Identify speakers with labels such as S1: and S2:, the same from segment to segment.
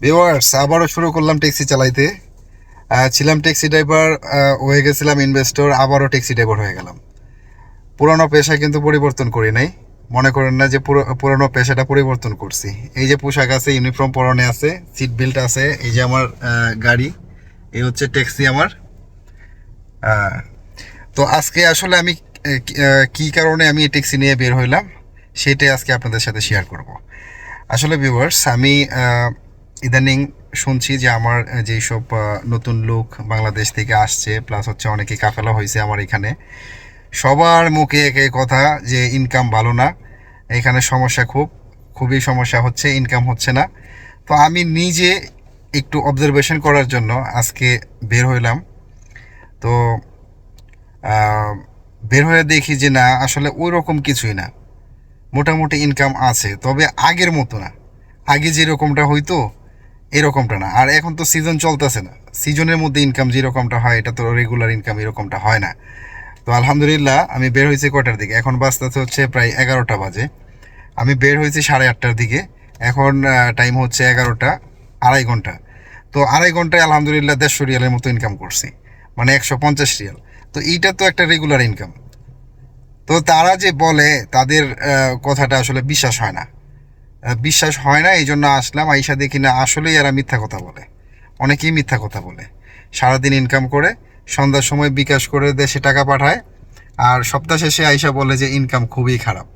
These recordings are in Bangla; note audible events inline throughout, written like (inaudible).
S1: ভিউয়ার্স আবারও শুরু করলাম ট্যাক্সি চালাইতে। ছিলাম ট্যাক্সি ড্রাইভার হয়ে গেছিলাম ইনভেস্টর আবারও ট্যাক্সি ড্রাইভার হয়ে গেলাম। পুরানো পেশা কিন্তু পরিবর্তন করি নাই। মনে করেন না যে পুরো- পুরানো পেশাটা পরিবর্তন করছি। এই যে পোশাক আছে ইউনিফর্ম পরনে আছে সিট বেল্ট আছে, এই যে আমার গাড়ি, এই হচ্ছে ট্যাক্সি আমার। তো আজকে আসলে আমি কি- কারণে আমি এই ট্যাক্সি নিয়ে বের হইলাম, সেটাই আজকে আপনাদের সাথে শেয়ার করব। আসলে ভিউয়ার্স আমি ইদানিং শুনছি যে আমার যেই সব নতুন লোক বাংলাদেশ থেকে আসছে প্লাস হচ্ছে অনেকে কাফেলা হয়েছে আমার এখানে, সবার মুখে একই কথা যে ইনকাম ভালো না, এখানে সমস্যা খুব, খুবই সমস্যা হচ্ছে ইনকাম হচ্ছে না। তো আমি নিজে একটু অবজারভেশন করার জন্য আজকে বের হইলাম। তো বের হয়ে দেখি যে না, আসলে ওই রকম কিছুই না। মোটামুটি ইনকাম আছে, তবে আগের মতো না। আগে যেরকমটা হইতো এরকমটা না। আর এখন তো সিজন চলতেছে না। সিজনের মধ্যে ইনকাম যেরকমটা হয়, এটা তো রেগুলার ইনকাম এরকমটা হয় না। তো আলহামদুলিল্লাহ, আমি বের হয়েছি কটার দিকে? এখন বাজতেছে হচ্ছে প্রায় এগারোটা বাজে। আমি বের হয়েছি সাড়ে আটটার দিকে। এখন টাইম হচ্ছে এগারোটা আড়াই ঘণ্টা। তো আড়াই ঘন্টায় আলহামদুলিল্লাহ দেড়শো রিয়ালের মতো ইনকাম করছি। মানে একশো পঞ্চাশ রিয়াল। তো এইটা তো একটা রেগুলার ইনকাম তো তারা যে বলে, তাদের কথাটা আসলে বিশ্বাস হয় না। বিশ্বাস হয় না এই জন্য আসলাম। আইসা দেখি না, আসলেই এরা মিথ্যা কথা বলে। অনেকেই মিথ্যা কথা বলে। সারাদিন ইনকাম করে, সন্ধ্যার সময় বিকাশ করে দেশে টাকা পাঠায়, আর সপ্তাহ শেষে আইসা বলে যে ইনকাম খুবই খারাপ।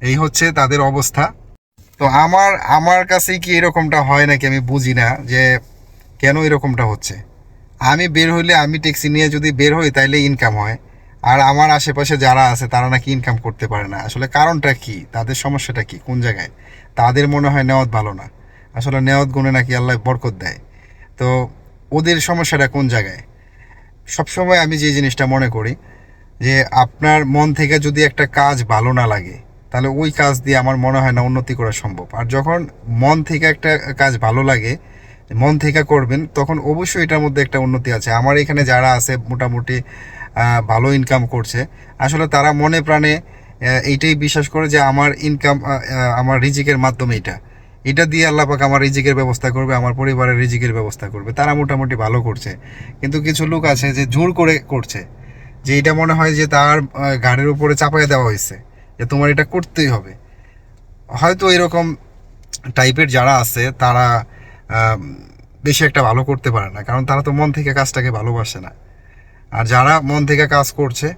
S1: এই হচ্ছে তাদের অবস্থা। তো আমার আমার কাছে কি এরকমটা হয় নাকি আমি বুঝি না যে কেন এরকমটা হচ্ছে। আমি বের হইলে আমি ট্যাক্সি নিয়ে যদি বের হই, তাইলে ইনকাম হয়। আর আমার আশেপাশে যারা আছে, তারা নাকি ইনকাম করতে পারে না। আসলে কারণটা কি? তাদের সমস্যাটা কি? কোন জায়গায়? তাদের মনে হয় নেওয়াত ভালো না। আসলে নেওয়াত গুণে নাকি আল্লাহ বরকত দেয়। তো ওদের সমস্যাটা কোন জায়গায়? সবসময় আমি যে জিনিসটা মনে করি, যে আপনার মন থেকে যদি একটা কাজ ভালো না লাগে, তাহলে ওই কাজ দিয়ে আমার মনে হয় না উন্নতি করা সম্ভব। আর যখন মন থেকে একটা কাজ ভালো লাগে, মন থেকে করবেন, তখন অবশ্যই এটার মধ্যে একটা উন্নতি আছে। আমার এখানে যারা আছে, মোটামুটি ভালো ইনকাম করছে। আসলে তারা মনে প্রাণে এইটাই বিশ্বাস করে যে আমার ইনকাম আমার রিজিকের মাধ্যমে এটা। এটা দিয়ে আল্লাহ পাক আমার রিজিকের ব্যবস্থা করবে, আমার পরিবারের রিজিকের ব্যবস্থা করবে। তারা মোটামুটি ভালো করছে। কিন্তু কিছু লোক আছে যে জোর করে করছে। যে এটা মনে হয় যে তার ঘাড়ের উপরে চাপাই দেওয়া হয়েছে, যে তোমার এটা করতেই হবে। হয়তো এরকম টাইপের যারা আছে, তারা বেশি একটা ভালো করতে পারে না। কারণ তারা তো মন থেকে কাজটাকে ভালোবাসে না। আর যারা মন থেকে কাজ করছে,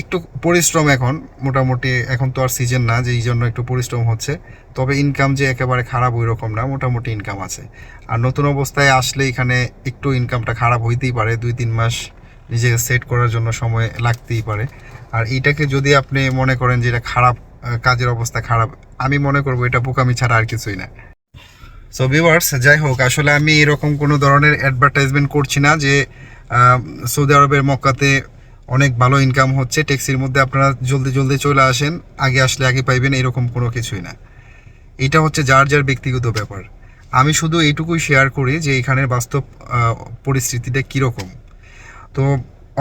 S1: একটু পরিশ্রম এখন, মোটামুটি এখন তো আর সিজন না, যে এই জন্য একটু পরিশ্রম হচ্ছে। তবে ইনকাম যে একেবারে খারাপ ওই রকম না, মোটামুটি ইনকাম আছে। আর নতুন অবস্থায় আসলে এখানে একটু ইনকামটা খারাপ হইতেই পারে, দুই তিন মাস নিজেকে সেট করার জন্য সময় লাগতেই পারে। আর এটাকে যদি আপনি মনে করেন যে এটা খারাপ কাজের অবস্থা খারাপ, আমি মনে করব এটা বোকামি ছাড়া আর কিছুই না। সো ভিউয়ার্স যাই হোক, আসলে আমি এরকম কোনো ধরনের অ্যাডভার্টাইজমেন্ট করছি না যে সৌদি আরবের মক্কাতে অনেক ভালো ইনকাম হচ্ছে। ট্যাক্সির মধ্যে আপনারা জলদি জলদি চলে আসেন, আগে আসলে আগে পাইবেন, এরকম কোনো কিছুই না। এটা হচ্ছে যার যার ব্যক্তিগত ব্যাপার। আমি শুধু এইটুকুই শেয়ার করি যে এখানের বাস্তব পরিস্থিতিটা কীরকম। তো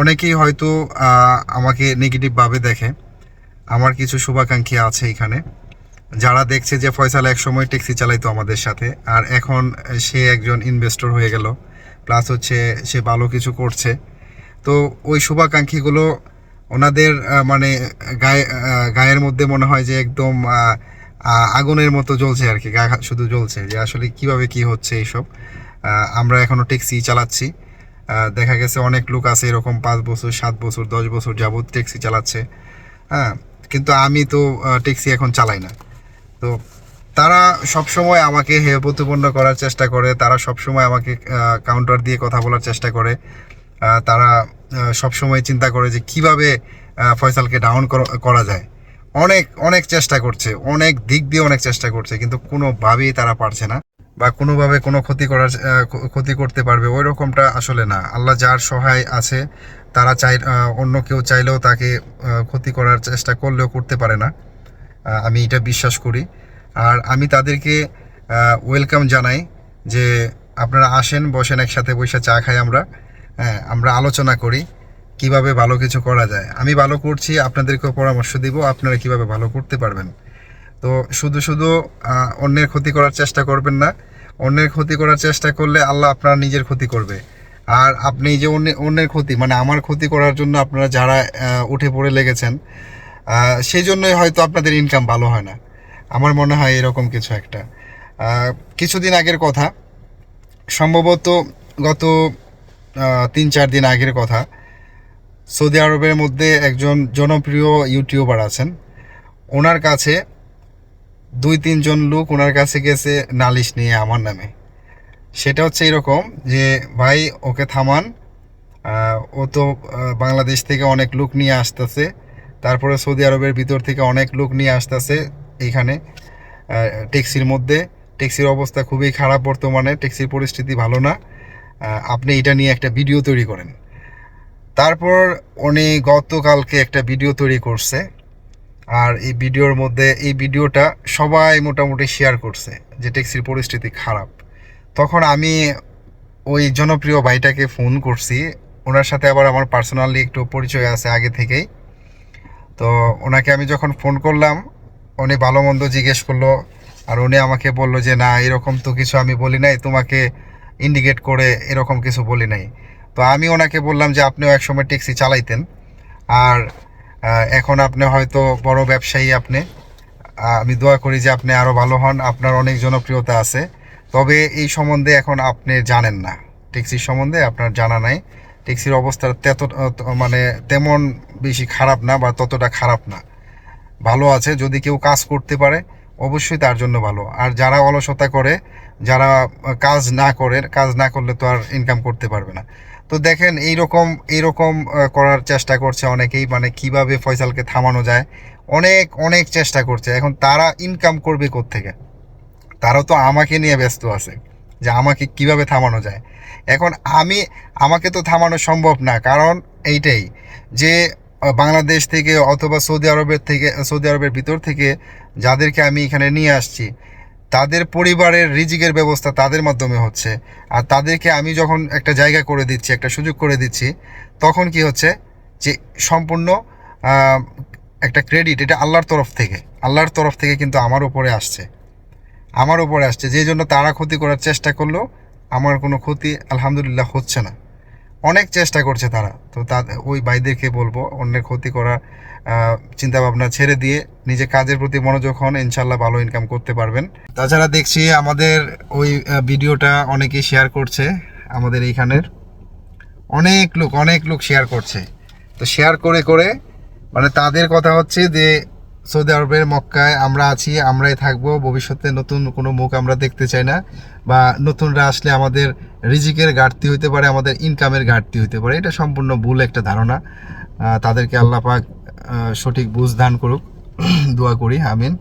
S1: অনেকেই হয়তো আমাকে নেগেটিভভাবে দেখে। আমার কিছু শুভাকাঙ্ক্ষী আছে এখানে। যারা দেখছে যে ফয়সাল এক সময় ট্যাক্সি চালাইতো আমাদের সাথে, আর এখন সে একজন ইনভেস্টর হয়ে গেল। প্লাস হচ্ছে সে ভালো কিছু করছে। তো ওই শুভাকাঙ্ক্ষীগুলো ওনাদের মানে গায়ে গায়ের মধ্যে মনে হয় যে একদম আগুনের মতো জ্বলছে আর কি, গা শুধু জ্বলছে যে আসলে কীভাবে কি হচ্ছে এইসব। আমরা এখনও ট্যাক্সি চালাচ্ছি। দেখা গেছে অনেক লোক আছে এরকম পাঁচ বছর, সাত বছর, দশ বছর যাবত ট্যাক্সি চালাচ্ছে। হ্যাঁ কিন্তু আমি তো ট্যাক্সি এখন চালাই না। তো তারা সবসময় আমাকে প্রতিপন্ন করার চেষ্টা করে, তারা সবসময় আমাকে কাউন্টার দিয়ে কথা বলার চেষ্টা করে তারা সবসময় চিন্তা করে যে কীভাবে ফয়সালকে ডাউন করা যায়। অনেক অনেক চেষ্টা করছে, অনেক দিক দিয়ে অনেক চেষ্টা করছে, কিন্তু কোনোভাবেই তারা পারছে না বা কোনোভাবে কোনো ক্ষতি করার ক্ষতি করতে পারবে ওই রকমটা আসলে না। আল্লাহ যার সহায় আছে, তারা চাই অন্য কেউ চাইলেও তাকে ক্ষতি করার চেষ্টা করলেও করতে পারে না। আমি এটা বিশ্বাস করি। আর আমি তাদেরকে ওয়েলকাম জানাই যে আপনারা আসেন, বসেন একসাথে বসে চা খাই আমরা। হ্যাঁ আমরা আলোচনা করি কীভাবে ভালো কিছু করা যায়। আমি ভালো করছি, আপনাদেরকেও পরামর্শ দিব আপনারা কীভাবে ভালো করতে পারবেন। তো শুধু শুধু অন্যের ক্ষতি করার চেষ্টা করবেন না। অন্যের ক্ষতি করার চেষ্টা করলে আল্লাহ আপনার নিজের ক্ষতি করবে। আর আপনি যে অন্য, অন্যের ক্ষতি মানে আমার ক্ষতি করার জন্য আপনারা যারা উঠে পড়ে লেগেছেন সেই জন্যই হয়তো আপনাদের ইনকাম ভালো হয় না। আমার মনে হয় এরকম কিছু একটা। কিছুদিন আগের কথা, সম্ভবত গত তিন চার দিন আগের কথা, সৌদি আরবের মধ্যে একজন জনপ্রিয় ইউটিউবার আছেন। ওনার কাছে দুই, তিনজন লোক ওনার কাছে গেছে নালিশ নিয়ে আমার নামে। সেটা হচ্ছে এরকম যে, ভাই, ওকে থামান। ও তো বাংলাদেশ থেকে অনেক লোক নিয়ে আসতেছে। তারপরে সৌদি আরবের ভিতর থেকে অনেক লোক নিয়ে আসতেছে। এইখানে ট্যাক্সির মধ্যে। ট্যাক্সির অবস্থা খুবই খারাপ বর্তমানে, ট্যাক্সির পরিস্থিতি ভালো না। আপনি এটা নিয়ে একটা ভিডিও তৈরি করেন। তারপর উনি গতকালকে একটা ভিডিও তৈরি করছে। আর এই ভিডিওর মধ্যে, এই ভিডিওটা সবাই মোটামুটি শেয়ার করছে যে ট্যাক্সির পরিস্থিতি খারাপ। তখন আমি ওই জনপ্রিয় ভাইটাকে ফোন করছি। ওনার সাথে আবার আমার পার্সোনালি একটু পরিচয় আছে আগে থেকেই। তো ওনাকে আমি যখন ফোন করলাম উনি ভালো মন্দ জিজ্ঞেস করল, আর উনি আমাকে বলল যে, না, এরকম তো কিছু আমি বলি নাই, তোমাকে ইন্ডিকেট করে এরকম কিছু বলি নাই। তো আমি ওনাকে বললাম যে, আপনিও একসময় ট্যাক্সি চালাইতেন, আর এখন আপনি হয়তো বড় ব্যবসায়ী আপনি। আমি দোয়া করি যে, আপনি আরও ভালো হন, আপনার অনেক জনপ্রিয়তা আছে। তবে এই সম্বন্ধে এখন আপনি জানেন না। ট্যাক্সির সম্বন্ধে আপনার জানা নাই। ট্যাক্সির অবস্থা তেত মানে তেমন বেশি খারাপ না বা ততটা খারাপ না। ভালো আছে, যদি কেউ কাজ করতে পারে, অবশ্যই তার জন্য ভালো। আর যারা অলসতা করে, যারা কাজ না করে, কাজ না করলে তো আর ইনকাম করতে পারবে না। তো দেখেন, এইরকম এইরকম করার চেষ্টা করছে অনেকেই মানে কীভাবে ফয়সালকে থামানো যায়, অনেক অনেক চেষ্টা করছে। এখন তারা ইনকাম করবে থেকে তারা তো আমাকে নিয়ে ব্যস্ত আছে, যে আমাকে কীভাবে থামানো যায়। এখন আমি, আমাকে তো থামানো সম্ভব না, কারণ এইটাই, যে বাংলাদেশ থেকে অথবা সৌদি আরবের থেকে, সৌদি আরবের ভিতর থেকে যাদেরকে আমি এখানে নিয়ে আসছি, তাদের পরিবারের রিজিকের ব্যবস্থা তাদের মাধ্যমে হচ্ছে। আর তাদেরকে আমি যখন একটা জায়গা করে দিচ্ছি, একটা সুযোগ করে দিচ্ছি, তখন কি হচ্ছে যে সম্পূর্ণ একটা ক্রেডিট, এটা আল্লাহর তরফ থেকে, আল্লাহর তরফ থেকে কিন্তু আমার উপরে আসছে। আমার উপরে আসছে যে জন্য তারা ক্ষতি করার চেষ্টা করলেও আমার কোনো ক্ষতি আলহামদুলিল্লাহ হচ্ছে না। অনেক চেষ্টা করছে তারা। তো তা ওই ভাইদেরকে বলব, অন্যের ক্ষতি করার চিন্তা ভাবনা ছেড়ে দিয়ে নিজে কাজের প্রতি মনোযোগ হন ইনশাল্লাহ ভালো ইনকাম করতে পারবেন। তাছাড়া দেখছি আমাদের ওই ভিডিওটা অনেকেই শেয়ার করছে, আমাদের এইখানের। অনেক লোক অনেক লোক শেয়ার করছে। তো শেয়ার করে করে মানে তাদের কথা হচ্ছে যে, সৌদি আরবের মক্কায় আমরা আছি, আমরাই থাকব, ভবিষ্যতে নতুন কোনো মুখ আমরা দেখতে চাই না, বা নতুনরা আসলে আমাদের রিজিকের ঘাটতি হইতে পারে, আমাদের ইনকামের ঘাটতি হইতে পারে। এটা সম্পূর্ণ ভুল একটা ধারণা। তাদেরকে আল্লাহ পাক সঠিক বুঝ দান করুক। (clears throat) দোয়া করি, আমিন।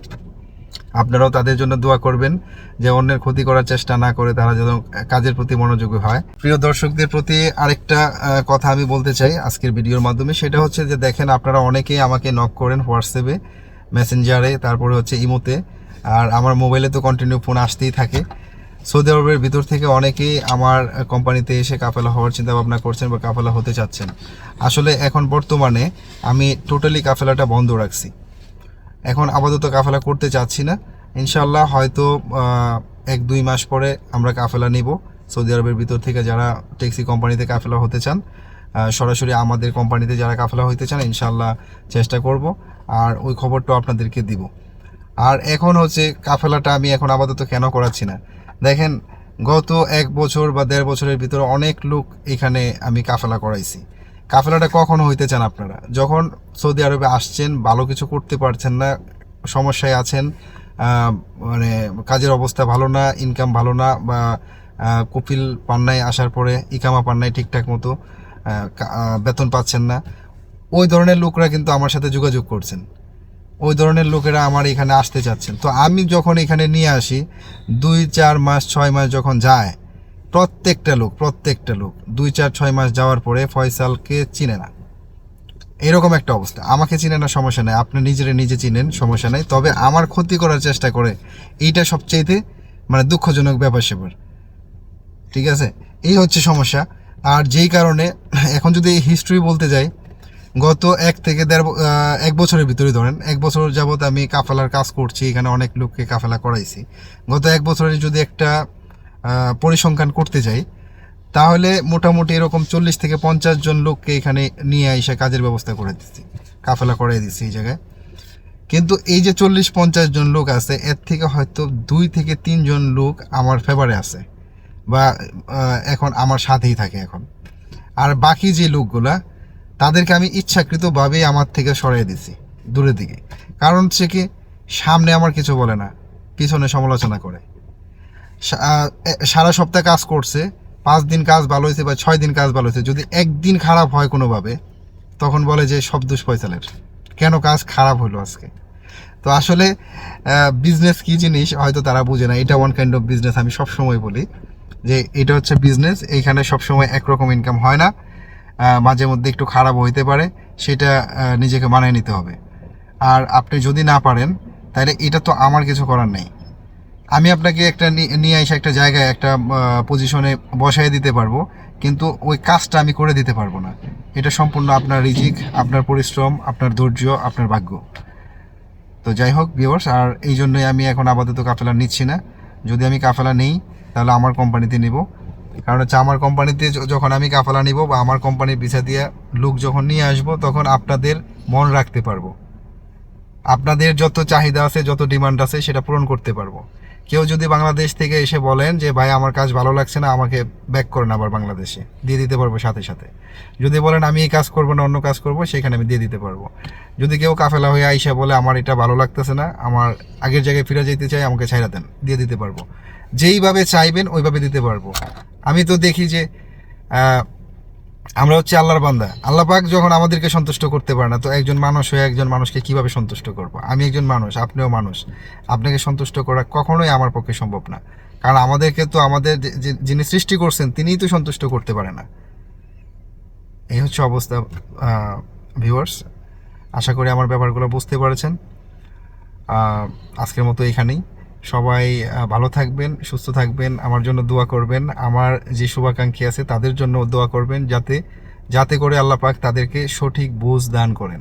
S1: আপনারাও তাদের জন্য দোয়া করবেন, যে অন্যের ক্ষতি করার চেষ্টা না করে তারা যেন কাজের প্রতি মনোযোগী হয়। প্রিয় দর্শকদের প্রতি আরেকটা কথা আমি বলতে চাই আজকের ভিডিওর মাধ্যমে। সেটা হচ্ছে যে, দেখেন আপনারা অনেকেই আমাকে নক করেন হোয়াটসঅ্যাপে মেসেঞ্জারে তারপরে হচ্ছে ইমোতে আর আমার মোবাইলে তো কন্টিনিউ ফোন আসতেই থাকে। সৌদি আরবের ভিতর থেকে অনেকেই আমার কোম্পানিতে এসে কাফেলা হওয়ার চিন্তা ভাবনা করছেন বা কাফেলা হতে চাচ্ছেন। আসলে এখন বর্তমানে আমি টোটালি কাফেলাটা বন্ধ রাখছি। এখন আপাতত কাফেলা করতে চাচ্ছি না। ইনশাল্লাহ হয়তো এক দুই মাস পরে আমরা কাফেলা নিব। সৌদি আরবের ভিতর থেকে যারা ট্যাক্সি কোম্পানিতে কাফেলা হতে চান সরাসরি আমাদের কোম্পানিতে যারা কাফেলা হইতে চান ইনশাল্লাহ চেষ্টা করব। আর ওই খবরটাও আপনাদেরকে দিব। আর এখন হচ্ছে, কাফেলাটা আমি এখন আপাতত কেন করাচ্ছি না? দেখেন, গত এক বছর বা দেড় বছরের ভিতরে অনেক লোক এখানে আমি কাফেলা করাইছি। কাফেলাটা কখন হইতে চান আপনারা? যখন সৌদি আরবে আসছেন, ভালো কিছু করতে পারছেন না, সমস্যায় আছেন মানে কাজের অবস্থা ভালো না ইনকাম ভালো না, বা কপিল পান্নায় আসার পরে, ইকামা পান্নায় ঠিকঠাক মতো বেতন পাচ্ছেন না, ওই ধরনের লোকরা কিন্তু আমার সাথে যোগাযোগ করছেন। ওই ধরনের লোকেরা আমার এখানে আসতে চাচ্ছেন। তো আমি যখন এখানে নিয়ে আসি, দুই, চার মাস, ছয় মাস যখন যায়, প্রত্যেকটা লোক প্রত্যেকটা লোক, দুই, চার, ছয় মাস যাওয়ার পরে ফয়সালকে চিনে না। এরকম একটা অবস্থা। আমাকে চিনে না, সমস্যা নেই। আপনি নিজেরা নিজে চিনেন, সমস্যা নেই। তবে আমার ক্ষতি করার চেষ্টা করে, এইটা সবচেয়েতে মানে দুঃখজনক ব্যাপার স্যাপার ঠিক আছে? এই হচ্ছে সমস্যা। আর যেই কারণে, এখন যদি এই হিস্ট্রি বলতে যাই গত এক থেকে দেড় এক বছরের ভিতরে ধরেন, এক বছর যাবত আমি কাফেলার কাজ করছি, এখানে অনেক লোককে কাফেলা করাইছি। গত এক বছরে যদি একটা পরিসংখ্যান করতে যাই, তাহলে মোটামুটি এরকম চল্লিশ থেকে পঞ্চাশ জন লোককে এখানে নিয়ে এসে কাজের ব্যবস্থা করে দিচ্ছি কাফেলা করে দিচ্ছি এই জায়গায়। কিন্তু এই যে চল্লিশ পঞ্চাশ জন লোক আছে, এর থেকে হয়তো দুই থেকে তিনজন লোক আমার ফেভারে আছে, বা এখন আমার সাথেই থাকে এখন। আর বাকি যে লোকগুলা তাদেরকে আমি ইচ্ছাকৃতভাবেই আমার থেকে সরিয়ে দিছি, দূরের দিকে। কারণ হচ্ছে কি সামনে আমার কিছু বলে না, পিছনে সমালোচনা করে। সা- সারা সপ্তাহ কাজ করছে, পাঁচ দিন কাজ ভালো হয়েছে বা ছয় দিন কাজ ভালো হয়েছে, যদি একদিন খারাপ হয় কোনোভাবে, তখন বলে যে সব দুষ ফয়সালের। কেন কাজ খারাপ হলো আজকে? তো আসলে বিজনেস কি জিনিস হয়তো তারা বুঝে না, এটা ওয়ান কাইন্ড অফ বিজনেস আমি সবসময় বলি, যে এটা হচ্ছে বিজনেস এইখানে সবসময় একরকম ইনকাম হয় না। মাঝে মধ্যে একটু খারাপ হইতে পারে, সেটা নিজেকে মানিয়ে নিতে হবে। আর আপনি যদি না পারেন, তাহলে এটা তো আমার কিছু করার নেই। আমি আপনাকে একটা নিয়ে এসে একটা জায়গায়, একটা পজিশনে বসায় দিতে পারব, কিন্তু ওই কাজটা আমি করে দিতে পারব না। এটা সম্পূর্ণ আপনার রিজিক, আপনার পরিশ্রম, আপনার ধৈর্য, আপনার ভাগ্য। তো যাই হোক ভিউয়ার্স আর এই জন্যই আমি এখন আপাতত কাফেলা নিচ্ছি না। যদি আমি কাফেলা নেই, তাহলে আমার কোম্পানিতে নিব। কারণ হচ্ছে আমার কোম্পানিতে যখন আমি কাফেলা নিব বা আমার কোম্পানির ভিসা দিয়ে লোক যখন নিয়ে আসব, তখন আপনাদের মন রাখতে পারব। আপনাদের যত চাহিদা আছে, যত ডিমান্ড আছে, সেটা পূরণ করতে পারব। কেউ যদি বাংলাদেশ থেকে এসে বলেন যে, ভাই, আমার কাজ ভালো লাগছে না, আমাকে ব্যাক করেন আবার বাংলাদেশে, দিয়ে দিতে পারব সাথে সাথে। যদি বলেন, আমি এই কাজ করব না, অন্য কাজ করব, সেখানে আমি দিয়ে দিতে পারব। যদি কেউ কাফেলা হয়ে আইসা বলে, আমার এটা ভালো লাগতেছে না, আমার আগের জায়গায় ফিরে যেতে চাই, আমাকে ছাইরা দেন, দিয়ে দিতে পারব। যেইভাবে চাইবেন ওইভাবে দিতে পারব। আমি তো দেখি যে আমরা হচ্ছে আল্লাহর বান্দা। আল্লাহ পাক যখন আমাদেরকে সন্তুষ্ট করতে পারে না, তো একজন মানুষ হয়ে একজন মানুষকে কীভাবে সন্তুষ্ট করব? আমি একজন মানুষ, আপনিও মানুষ। আপনাকে সন্তুষ্ট করা কখনোই আমার পক্ষে সম্ভব না। কারণ আমাদেরকে তো আমাদের যিনি সৃষ্টি করছেন, তিনিই তো সন্তুষ্ট করতে পারে না। এই হচ্ছে অবস্থা ভিউয়ার্স আশা করি আমার ব্যাপারগুলো বুঝতে পারছেন। আজকের মতো এখানেই। সবাই ভালো থাকবেন, সুস্থ থাকবেন, আমার জন্য দোয়া করবেন। আমার যে শুভাকাঙ্ক্ষী আছে তাদের জন্য দোয়া করবেন যাতে যাতে করে আল্লাহ পাক তাদেরকে সঠিক বুঝ দান করেন।